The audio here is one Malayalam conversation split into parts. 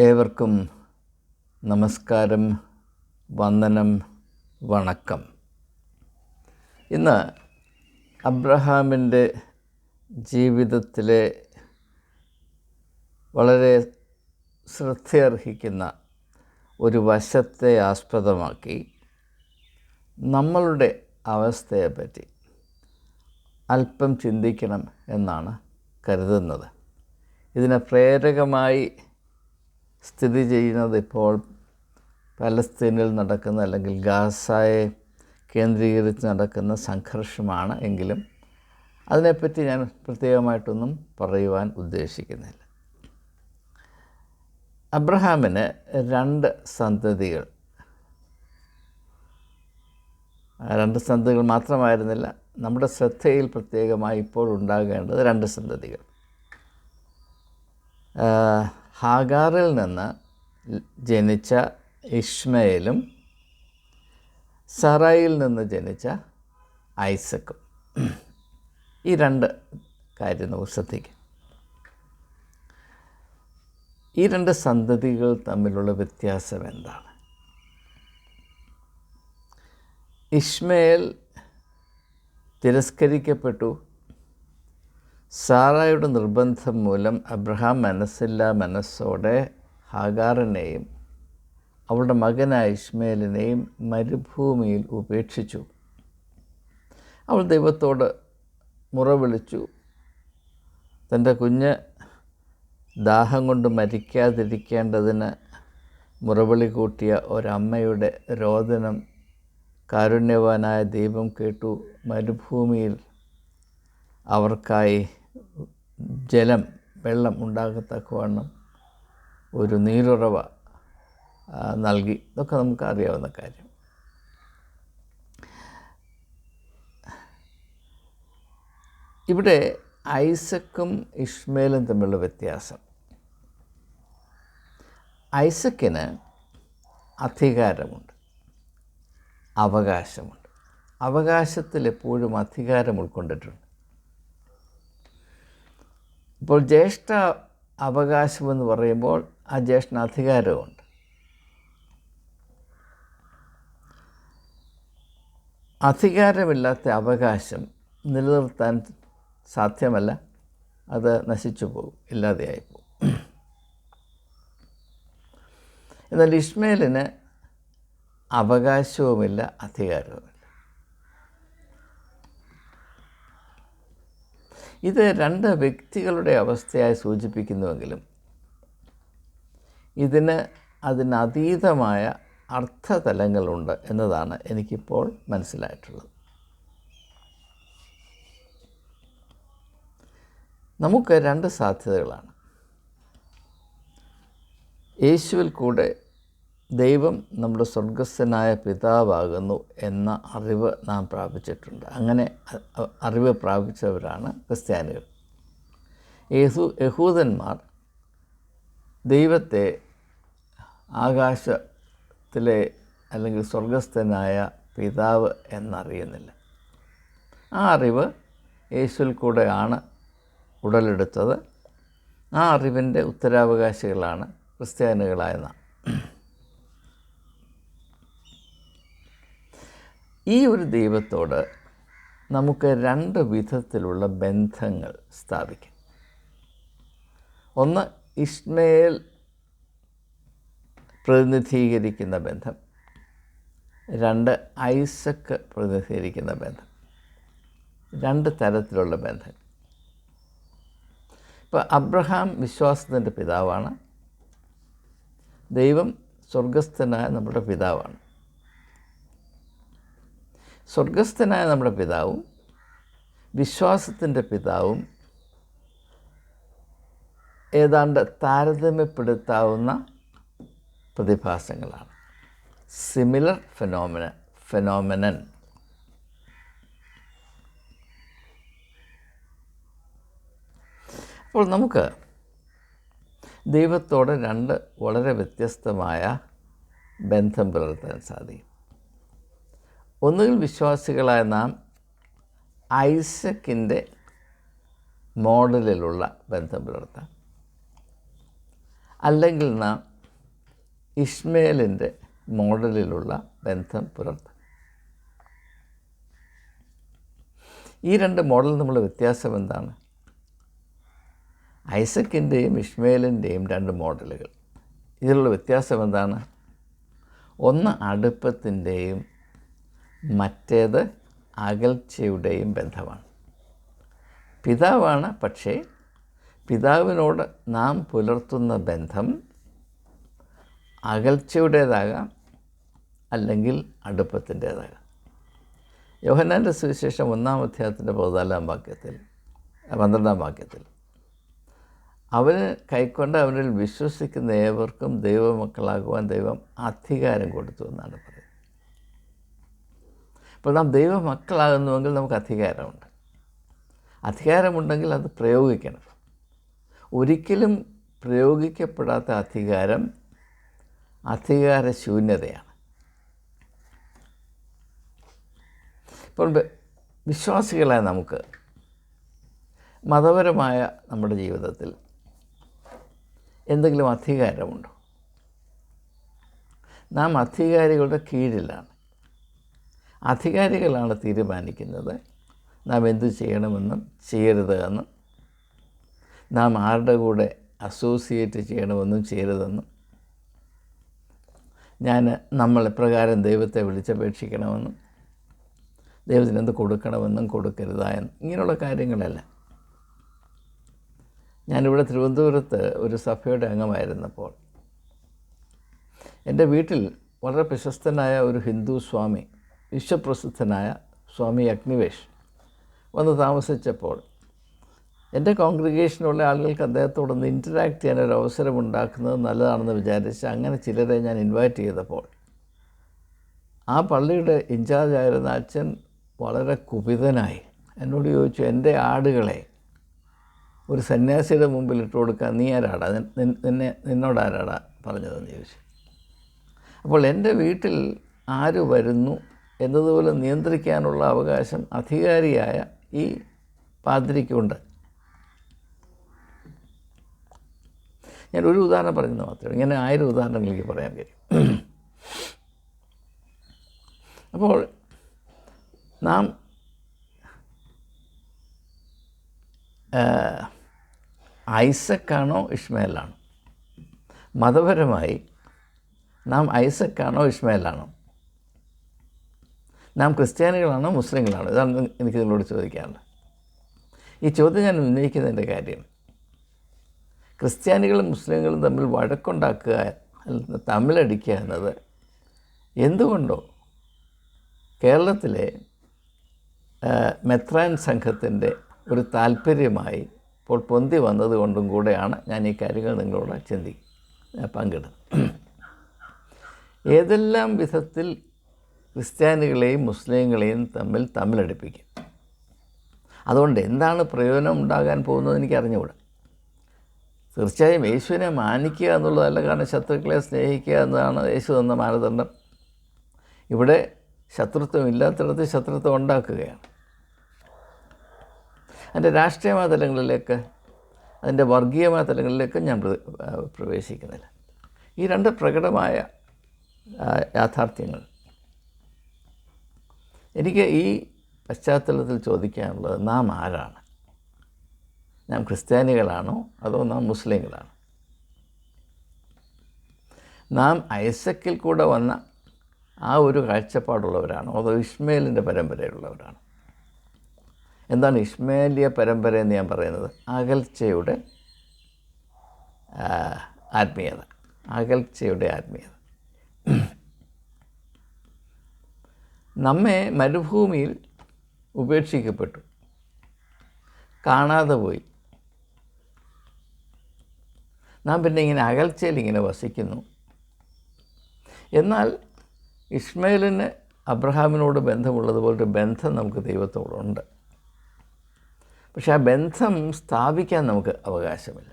ഏവർക്കും നമസ്കാരം വന്ദനം വണക്കം. ഇന്ന് അബ്രഹാമിന്റെ ജീവിതത്തിലെ വളരെ ശ്രദ്ധയർഹിക്കുന്ന ഒരു വശത്തെ ആസ്പദമാക്കി നമ്മളുടെ അവസ്ഥയെപ്പറ്റി അല്പം ചിന്തിക്കണം എന്നാണ് കരുതുന്നത്. ഇതിനെ പ്രേരകമായി സ്ഥിതി ചെയ്യുന്നത് ഇപ്പോൾ പലസ്തീനിൽ നടക്കുന്ന അല്ലെങ്കിൽ ഗാസായെ കേന്ദ്രീകരിച്ച് നടക്കുന്ന സംഘർഷമാണ് എങ്കിലും അതിനെപ്പറ്റി ഞാൻ പ്രത്യേകമായിട്ടൊന്നും പറയുവാൻ ഉദ്ദേശിക്കുന്നില്ല. അബ്രഹാമിന് രണ്ട് സന്തതികൾ. രണ്ട് സന്തതികൾ മാത്രമായിരുന്നില്ല നമ്മുടെ ശ്രദ്ധയിൽ പ്രത്യേകമായി ഇപ്പോൾ ഉണ്ടാകേണ്ടത് രണ്ട് സന്തതികൾ. ഹാഗാറിൽ നിന്ന് ജനിച്ച ഇഷ്മയിലും സറായിൽ നിന്ന് ജനിച്ച ഐസക്കും. ഈ രണ്ട് കാര്യം നമുക്ക് ശ്രദ്ധിക്കാം. ഈ രണ്ട് സന്തതികൾ തമ്മിലുള്ള വ്യത്യാസം എന്താണ്? ഇഷ്മേൽ തിരസ്കരിക്കപ്പെട്ടു. സാറായുടെ നിർബന്ധം മൂലം അബ്രഹാം മനസ്സില്ല മനസ്സോടെ ഹാഗാറിനെയും അവളുടെ മകനായ ഇഷ്മേലിനെയും മരുഭൂമിയിൽ ഉപേക്ഷിച്ചു. അവൾ ദൈവത്തോട് മുറ വിളിച്ചു തന്റെ കുഞ്ഞ് ദാഹം കൊണ്ട് മരിക്കാതിരിക്കേണ്ടതിന് മുറവിളി കൂട്ടിയ ഒരമ്മയുടെ രോദനം കാരുണ്യവാനായ ദൈവം കേട്ടു. മരുഭൂമിയിൽ അവർക്കായി ജലം വെള്ളം ഉണ്ടാകത്തക്കവണ്ണം ഒരു നീരുറവ നൽകി. ഇതൊക്കെ നമുക്ക് അറിയാവുന്ന കാര്യം. ഇവിടെ ഐസക്കും ഇഷ്മേലും തമ്മിലുള്ള വ്യത്യാസം. ഐസക്കിന് അധികാരമുണ്ട് അവകാശമുണ്ട്. അവകാശത്തിൽ എപ്പോഴും അധികാരം ഉൾക്കൊണ്ടിട്ടുണ്ട്. ഇപ്പോൾ ജ്യേഷ്ഠ അവകാശമെന്ന് പറയുമ്പോൾ ആ ജ്യേഷ്ഠന് അധികാരമുണ്ട്. അധികാരമില്ലാത്ത അവകാശം നിലനിർത്താൻ സാധ്യമല്ല. അത് നശിച്ചു പോകും ഇല്ലാതെയായി പോകും. എന്നാൽ ഇസ്മേലിന് അവകാശവുമില്ല അധികാരവുമില്ല. ഇത് രണ്ട് വ്യക്തികളുടെ അവസ്ഥയായി സൂചിപ്പിക്കുന്നുവെങ്കിലും ഇതിന് അതിനതീതമായ അർത്ഥതലങ്ങളുണ്ട് എന്നതാണ് എനിക്കിപ്പോൾ മനസ്സിലായിട്ടുള്ളത്. നമുക്ക് രണ്ട് സാധ്യതകളാണ്. യേശുവിൽ കൂടെ ദൈവം നമ്മുടെ സ്വർഗസ്ഥനായ പിതാവാകുന്നു എന്ന അറിവ് നാം പ്രാപിച്ചിട്ടുണ്ട്. അങ്ങനെ അറിവ് പ്രാപിച്ചവരാണ് ക്രിസ്ത്യാനികൾ. യേസു യഹൂദന്മാർ ദൈവത്തെ ആകാശത്തിലെ അല്ലെങ്കിൽ സ്വർഗസ്ഥനായ പിതാവ് എന്നറിയുന്നില്ല. ആ അറിവ് യേശുവിൽ കൂടെയാണ് ഉടലെടുത്തത്. ആ അറിവിന്റെ ഉത്തരാവകാശികളാണ് ക്രിസ്ത്യാനികളായ നാം. ഈ ഒരു ദൈവത്തോട് നമുക്ക് രണ്ട് വിധത്തിലുള്ള ബന്ധങ്ങൾ സ്ഥാപിക്കാം. ഒന്ന് ഇസ്മയേൽ പ്രതിനിധീകരിക്കുന്ന ബന്ധം. രണ്ട് ഐസക്ക് പ്രതിനിധീകരിക്കുന്ന ബന്ധം. രണ്ട് തരത്തിലുള്ള ബന്ധം. ഇപ്പോൾ അബ്രഹാം വിശ്വാസത്തിന്റെ പിതാവാണ്. ദൈവം സ്വർഗസ്ഥനായ നമ്മുടെ പിതാവാണ്. സ്വർഗസ്ഥനായ നമ്മുടെ പിതാവും വിശ്വാസത്തിന്റെ പിതാവും ഏതാണ്ട് താരതമ്യപ്പെടുത്താവുന്ന പ്രതിഭാസങ്ങളാണ്. സിമിലർ ഫെനോമിന ഫെനോമിനൻ അപ്പോൾ നമുക്ക് ദൈവത്തോട് രണ്ട് വളരെ വ്യത്യസ്തമായ ബന്ധം പുലർത്താൻ സാധിക്കും. ഒന്നുകിൽ വിശ്വാസികളായ നാം ഐസക്കിന്റെ മോഡലിലുള്ള ബന്ധം പുലർത്താം. അല്ലെങ്കിൽ നാം ഇഷ്മേലിന്റെ മോഡലിലുള്ള ബന്ധം പുലർത്താം. ഈ രണ്ട് മോഡൽ തമ്മിലുള്ള വ്യത്യാസം എന്താണ്? ഐസക്കിന്റെയും ഇഷ്മേലിന്റെയും രണ്ട് മോഡലുകൾ. ഇതിലുള്ള വ്യത്യാസം എന്താണ്? ഒന്ന് അടുപ്പത്തിന്റെയും മറ്റേത് അകൽച്ചയുടെയും ബന്ധമാണ്. പിതാവാണ് പക്ഷേ പിതാവിനോട് നാം പുലർത്തുന്ന ബന്ധം അകൽച്ചയുടേതാകാം അല്ലെങ്കിൽ അടുപ്പത്തിന്റേതാകാം. യോഹനാന്റെ സുവിശേഷം ഒന്നാം അധ്യായത്തിന്റെ പതിനാലാം വാക്യത്തിൽ പന്ത്രണ്ടാം വാക്യത്തിൽ അവന് കൈക്കൊണ്ട് അവനിൽ വിശ്വസിക്കുന്ന ഏവർക്കും ദൈവമക്കളാകുവാൻ ദൈവം അധികാരം കൊടുത്തു എന്നാണ് പറയുന്നത്. അപ്പോൾ നാം ദൈവ മക്കളാകുന്നുവെങ്കിൽ നമുക്ക് അധികാരമുണ്ട്. അധികാരമുണ്ടെങ്കിൽ അത് പ്രയോഗിക്കണം. ഒരിക്കലും പ്രയോഗിക്കപ്പെടാത്ത അധികാരം അധികാരശൂന്യതയാണ്. ഇപ്പോൾ വിശ്വാസികളായ നമുക്ക് മതപരമായ നമ്മുടെ ജീവിതത്തിൽ എന്തെങ്കിലും അധികാരമുണ്ടോ? നാം അധികാരികളുടെ കീഴിലാണ്. അധികാരികളാണ് തീരുമാനിക്കുന്നത്. നാം എന്തു ചെയ്യണമെന്നും ചെയ്യരുത് എന്നും. നാം ആരുടെ കൂടെ അസോസിയേറ്റ് ചെയ്യണമെന്നും ചെയ്യരുതെന്നും. ഞാൻ നമ്മൾ എപ്രകാരം ദൈവത്തെ വിളിച്ചപേക്ഷിക്കണമെന്നും. ദൈവത്തിന് എന്ത് കൊടുക്കണമെന്നും കൊടുക്കരുതായെന്നും ഇങ്ങനെയുള്ള കാര്യങ്ങളല്ല. ഞാനിവിടെ തിരുവനന്തപുരത്ത് ഒരു സഭയുടെ അംഗമായിരുന്നപ്പോൾ എന്റെ വീട്ടിൽ വളരെ പ്രശസ്തനായ ഒരു ഹിന്ദു സ്വാമി വിശ്വപ്രസിദ്ധനായ സ്വാമി അഗ്നിവേഷ് വന്ന് താമസിച്ചപ്പോൾ എന്റെ കോൺഗ്രിഗേഷനുള്ള ആളുകൾക്ക് അദ്ദേഹത്തോടൊന്ന് ഇന്ററാക്ട് ചെയ്യാൻ ഒരു അവസരം ഉണ്ടാക്കുന്നത് നല്ലതാണെന്ന് വിചാരിച്ച് അങ്ങനെ ചിലരെ ഞാൻ ഇൻവൈറ്റ് ചെയ്തപ്പോൾ ആ പള്ളിയുടെ ഇൻചാർജ് ആയിരുന്ന അച്ഛൻ വളരെ കുപിതനായി എന്നോട് ചോദിച്ചു എന്റെ ആടുകളെ ഒരു സന്യാസിയുടെ മുമ്പിൽ ഇട്ട് കൊടുക്കാൻ നീ ആരാടാ? നിന്നെ നിന്നോട് ആരാടാ പറഞ്ഞതെന്ന് ചോദിച്ചു. അപ്പോൾ എന്റെ വീട്ടിൽ ആര് വരുന്നു? എന്നതുപോലെ നിയന്ത്രിക്കാനുള്ള അവകാശം അധികാരിയായ ഈ പാദ്രിക്കുണ്ട്. ഞാൻ ഒരു ഉദാഹരണം പറയുന്നത് മാത്രമേ ഇങ്ങനെ ആയിരം ഉദാഹരണങ്ങൾ എനിക്ക് പറയാൻ കഴിയും. അപ്പോൾ നാം ഐസക്കാണോ ഇഷ്മേലാണോ? മതപരമായി നാം ഐസക്കാണോ ഇഷ്മേലാണോ? നാം ക്രിസ്ത്യാനികളാണോ മുസ്ലിങ്ങളാണോ? ഇതാണ് എനിക്ക് നിങ്ങളോട് ചോദിക്കാനുള്ളത്. ഈ ചോദ്യം ഞാൻ ഉന്നയിക്കുന്നതിന്റെ കാര്യം ക്രിസ്ത്യാനികളും മുസ്ലിങ്ങളും തമ്മിൽ വഴക്കുണ്ടാക്കുക തമ്മിലടിക്കുക എന്നത് എന്തുകൊണ്ടോ കേരളത്തിലെ മെത്രാൻ സംഘത്തിന്റെ ഒരു താല്പര്യമായി ഇപ്പോൾ പൊന്തി വന്നതുകൊണ്ടും കൂടെയാണ് ഞാൻ ഈ കാര്യങ്ങൾ നിങ്ങളോട് ചിന്തി പങ്കിടുന്നത്. ഏതെല്ലാം വിധത്തിൽ ക്രിസ്ത്യാനികളെയും മുസ്ലിങ്ങളെയും തമ്മിൽ തമ്മിലടിപ്പിക്കും. അതുകൊണ്ട് എന്താണ് പ്രയോജനം ഉണ്ടാകാൻ പോകുന്നത് എനിക്ക് അറിഞ്ഞുകൂടാ തീർച്ചയായും യേശുവിനെ മാനിക്കുക എന്നുള്ളതല്ല കാരണം ശത്രുക്കളെ സ്നേഹിക്കുക എന്നതാണ് യേശു തന്ന മാനദണ്ഡം. ഇവിടെ ശത്രുത്വം ഇല്ലാത്തിടത്ത് ശത്രുത്വം ഉണ്ടാക്കുകയാണ്. അതിന്റെ രാഷ്ട്രീയമായ തലങ്ങളിലേക്ക് അതിന്റെ വർഗീയമായ തലങ്ങളിലേക്ക് ഞാൻ പ്രവേശിക്കുന്നില്ല. ഈ രണ്ട് പ്രകടമായ യാഥാർത്ഥ്യങ്ങൾ എനിക്ക് ഈ പശ്ചാത്തലത്തിൽ ചോദിക്കാനുള്ളത് നാം ആരാണ്? നാം ക്രിസ്ത്യാനികളാണോ അതോ നാം മുസ്ലിങ്ങളാണോ? നാം ഐസക്കിൽ കൂടെ വന്ന ആ ഒരു കാഴ്ചപ്പാടുള്ളവരാണോ അതോ ഇഷ്മേലിന്റെ പരമ്പരയിലുള്ളവരാണോ? എന്താണ് ഇസ്മേലിയ പരമ്പര എന്ന് ഞാൻ പറയുന്നത്? അകൽച്ചയുടെ ആത്മീയത. അകൽച്ചയുടെ ആത്മീയത. നമ്മെ മരുഭൂമിയിൽ ഉപേക്ഷിക്കപ്പെട്ടു. കാണാതെ പോയി. നാം പിന്നെ ഇങ്ങനെ അകൽച്ചയിൽ ഇങ്ങനെ വസിക്കുന്നു. എന്നാൽ ഇസ്മയിലിന് അബ്രഹാമിനോട് ബന്ധമുള്ളതുപോലൊരു ബന്ധം നമുക്ക് ദൈവത്തോടുണ്ട്. പക്ഷെ ആ ബന്ധം സ്ഥാപിക്കാൻ നമുക്ക് അവകാശമില്ല.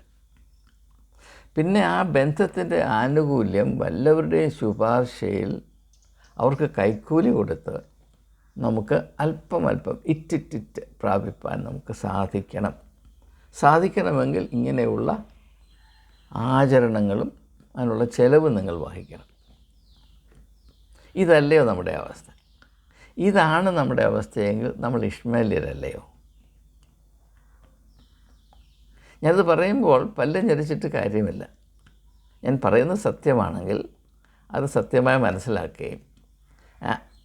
പിന്നെ ആ ബന്ധത്തിന്റെ ആനുകൂല്യം വല്ലവരുടെയും ശുപാർശയിൽ അവർക്ക് കൈക്കൂലി കൊടുത്ത് നമുക്ക് അല്പം അല്പം ഇറ്റിറ്റിറ്റ് പ്രാപിപ്പാൻ നമുക്ക് സാധിക്കണം. സാധിക്കണമെങ്കിൽ ഇങ്ങനെയുള്ള ആചരണങ്ങളും അതിനുള്ള ചെലവ് നിങ്ങൾ വഹിക്കണം. ഇതല്ലയോ നമ്മുടെ അവസ്ഥ? ഇതാണ് നമ്മുടെ അവസ്ഥയെങ്കിൽ നമ്മൾ ഇഷ്മേല്യരല്ലയോ? ഞാനത് പറയുമ്പോൾ പല്ലും ചരിച്ചിട്ട് കാര്യമില്ല. ഞാൻ പറയുന്നത് സത്യമാണെങ്കിൽ അത് സത്യമായി മനസ്സിലാക്കുകയും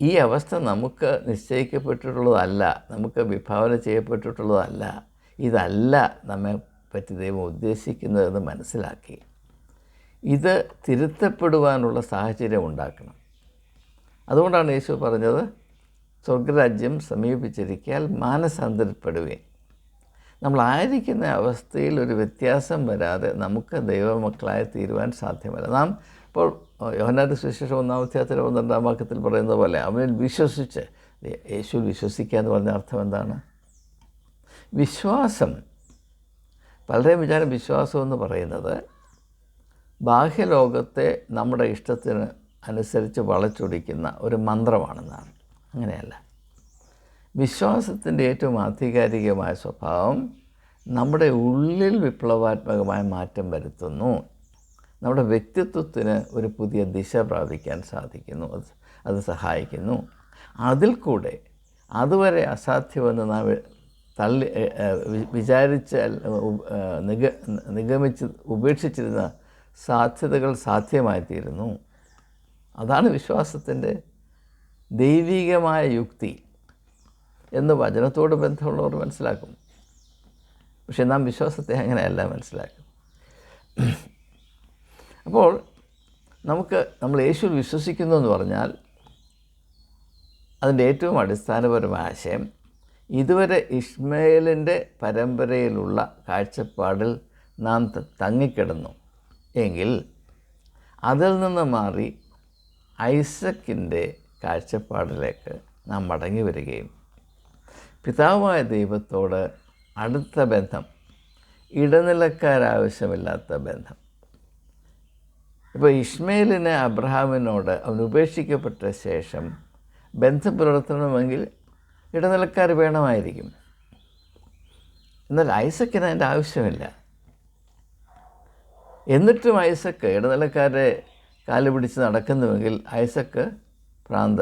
ഈ അവസ്ഥ നമുക്ക് നിശ്ചയിക്കപ്പെട്ടിട്ടുള്ളതല്ല നമുക്ക് വിഭാവന ചെയ്യപ്പെട്ടിട്ടുള്ളതല്ല. ഇതല്ല നമ്മെ പറ്റി ദൈവം ഉദ്ദേശിക്കുന്നതെന്ന് മനസ്സിലാക്കി. ഇത് തിരുത്തപ്പെടുവാനുള്ള സാഹചര്യം ഉണ്ടാക്കണം. അതുകൊണ്ടാണ് യേശു പറഞ്ഞത് സ്വർഗരാജ്യം സമീപിച്ചിരിക്കാൻ മാനസാന്തരപ്പെടുകയും നമ്മളായിരിക്കുന്ന അവസ്ഥയിൽ ഒരു വ്യത്യാസം വരാതെ നമുക്ക് ദൈവമക്കളായി തീരുവാൻ സാധ്യമല്ല. നാം ഇപ്പോൾ യോഹനാന്റെ സുവിശേഷം ഒന്നാം അധ്യായത്തിലെ പന്ത്രണ്ടാം വാക്യത്തിൽ പറയുന്നത് പോലെ അവനിൽ വിശ്വസിച്ച് യേശു വിശ്വസിക്കുക എന്ന് പറഞ്ഞ അർത്ഥം എന്താണ്? വിശ്വാസം. പലരെയും വിചാരം വിശ്വാസം എന്ന് പറയുന്നത് ബാഹ്യലോകത്തെ നമ്മുടെ ഇഷ്ടത്തിന് അനുസരിച്ച് വളച്ചൊടിക്കുന്ന ഒരു മന്ത്രമാണെന്നാണ്. അങ്ങനെയല്ല. വിശ്വാസത്തിന്റെ ഏറ്റവും ആധികാരികമായ സ്വഭാവം നമ്മുടെ ഉള്ളിൽ വിപ്ലവാത്മകമായ മാറ്റം വരുത്തുന്നു. നമ്മുടെ വ്യക്തിത്വത്തിന് ഒരു പുതിയ ദിശ പ്രാപിക്കാൻ സാധിക്കുന്നു. അത് അത് സഹായിക്കുന്നു. അതിൽ കൂടെ അതുവരെ അസാധ്യമെന്ന് നാം തള്ളി വിചാരിച്ച നിഗ നിഗമിച്ച് ഉപേക്ഷിച്ചിരുന്ന സാധ്യതകൾ സാധ്യമായിത്തീരുന്നു. അതാണ് വിശ്വാസത്തിന്റെ ദൈവികമായ യുക്തി എന്ന് വചനത്തോട് ബന്ധമുള്ളവർ മനസ്സിലാക്കും. പക്ഷെ നാം വിശ്വാസത്തെ അങ്ങനെയല്ല മനസ്സിലാക്കും. അപ്പോൾ നമുക്ക് നമ്മൾ യേശുവിൽ വിശ്വസിക്കുന്നു എന്ന് പറഞ്ഞാൽ അതിന്റെ ഏറ്റവും അടിസ്ഥാനപരമായ ആശയം ഇതുവരെ ഇഷ്മേലിന്റെ പരമ്പരയിലുള്ള കാഴ്ചപ്പാടിൽ നാം തങ്ങിക്കിടന്നു. എങ്കിൽ അതിൽ നിന്ന് മാറി ഐസക്കിന്റെ കാഴ്ചപ്പാടിലേക്ക് നാം മടങ്ങി വരികയും പിതാവായ ദൈവത്തോട് അടുത്ത ബന്ധം ഇടനിലക്കാരാവശ്യമില്ലാത്ത ബന്ധം ഇപ്പോൾ ഇഷ്മേലിന് അബ്രഹാമിനോട് അവൻ ഉപേക്ഷിക്കപ്പെട്ട ശേഷം ബന്ധം പുലർത്തണമെങ്കിൽ ഇടനിലക്കാർ വേണമായിരിക്കും. എന്നാൽ ഐസക്കിന് അതിന്റെ ആവശ്യമില്ല. എന്നിട്ടും ഐസക്ക് ഇടനിലക്കാരെ കാൽ പിടിച്ച് നടക്കുന്നുവെങ്കിൽ ഐസക്ക് ഭ്രാന്ത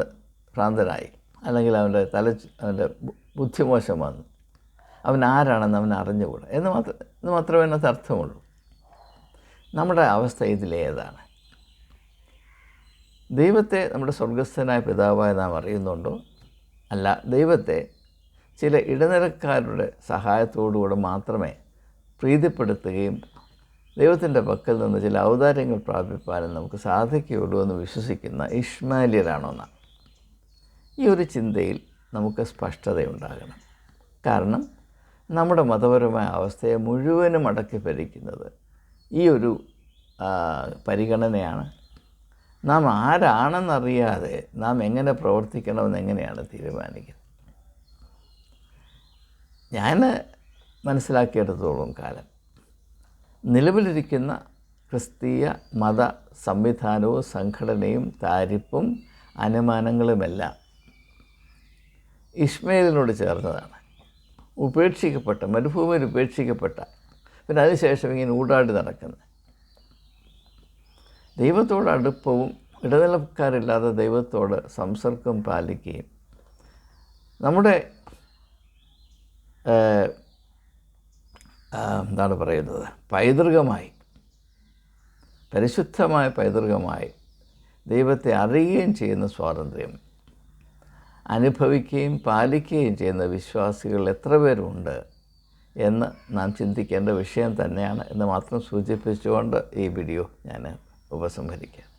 ഭ്രാന്തനായി അല്ലെങ്കിൽ അവന്റെ തല അവന്റെ ബുദ്ധിമോശം വന്നു. അവൻ ആരാണെന്ന് അവൻ അറിഞ്ഞുകൂടാ. എന്ന് മാത്രം എന്ന് മാത്രമേ അതിനകത്ത് അർത്ഥമുള്ളൂ. നമ്മുടെ അവസ്ഥ ഇതിലേതാണ്. ദൈവത്തെ നമ്മുടെ സ്വർഗസ്ഥനായ പിതാവായി നാം അറിയുന്നുണ്ടോ? അല്ല ദൈവത്തെ ചില ഇടനിലക്കാരുടെ സഹായത്തോടുകൂടെ മാത്രമേ പ്രീതിപ്പെടുത്തുകയും ദൈവത്തിന്റെ പക്കൽ നിന്ന് ചില ഔദാര്യങ്ങൾ പ്രാപിപ്പാനും നമുക്ക് സാധിക്കുകയുള്ളൂ എന്ന് വിശ്വസിക്കുന്ന ഇഷ്മാലിയരാണോ ഈ ഒരു ചിന്തയിൽ നമുക്ക് സ്പഷ്ടതയുണ്ടാകണം. കാരണം നമ്മുടെ മതപരമായ അവസ്ഥയെ മുഴുവനും അടക്കി ഭരിക്കുന്നത് ഈ ഒരു പരിഗണനയാണ്. നാം ആരാണെന്നറിയാതെ നാം എങ്ങനെ പ്രവർത്തിക്കണമെന്ന് എങ്ങനെയാണ് തീരുമാനിക്കുന്നത്? ഞാൻ മനസ്സിലാക്കിയെടുത്തോളം കാലം. നിലവിലിരിക്കുന്ന ക്രിസ്തീയ മത സംവിധാനവും സംഘടനയും താരിപ്പും അനുമാനങ്ങളുമെല്ലാം ഇസ്മയിലിനോട് ചേർന്നതാണ്. ഉപേക്ഷിക്കപ്പെട്ട മരുഭൂമിയിൽ ഉപേക്ഷിക്കപ്പെട്ട പിന്നെ അതിനുശേഷം ഇങ്ങനെ ഊടാടി നടക്കുന്നത്. ദൈവത്തോട് അടുപ്പവും ഇടനിലക്കാരില്ലാതെ ദൈവത്തോട് സംസർഗം പാലിക്കുകയും നമ്മുടെ എന്താണ് പറയുന്നത്? പൈതൃകമായി പരിശുദ്ധമായ പൈതൃകമായി ദൈവത്തെ അറിയുകയും ചെയ്യുന്ന സ്വാതന്ത്ര്യം അനുഭവിക്കുകയും പാലിക്കുകയും ചെയ്യുന്ന വിശ്വാസികൾ എത്ര പേരുണ്ട്? എന്ന് നാം ചിന്തിക്കേണ്ട വിഷയം തന്നെയാണ് എന്ന് മാത്രം സൂചിപ്പിച്ചുകൊണ്ട് ഈ വീഡിയോ ഞാൻ ഉപസംഹരിക്കാം.